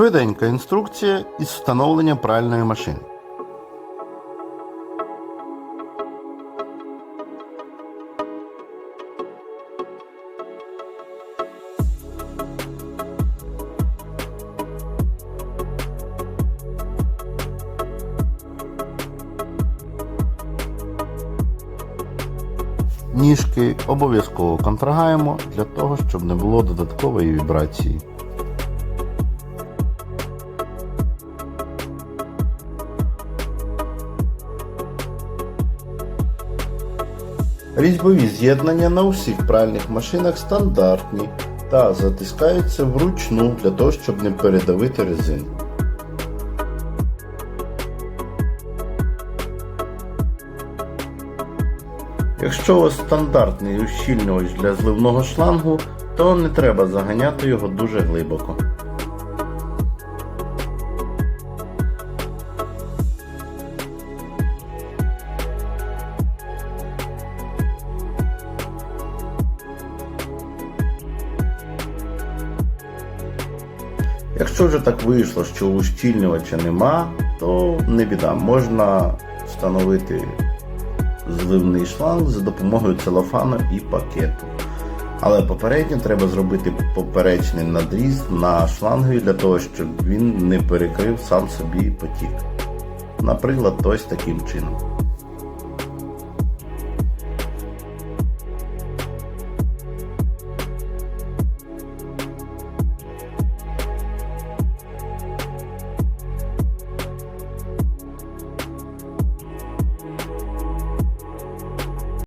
Швиденька інструкція із встановлення пральної машини. Ніжки обов'язково контрагаємо для того, щоб не було додаткової вібрації. Різьбові з'єднання на усіх пральних машинах стандартні та затискаються вручну для того, щоб не передавити резинку. Якщо у вас стандартний ущільнювач для зливного шлангу, то не треба заганяти його дуже глибоко. Якщо вже так вийшло, що ущільнювача нема, то не біда, можна встановити зливний шланг за допомогою целофану і пакету. Але попередньо треба зробити поперечний надріз на шлангові для того, щоб він не перекрив сам собі потік. Наприклад, ось таким чином.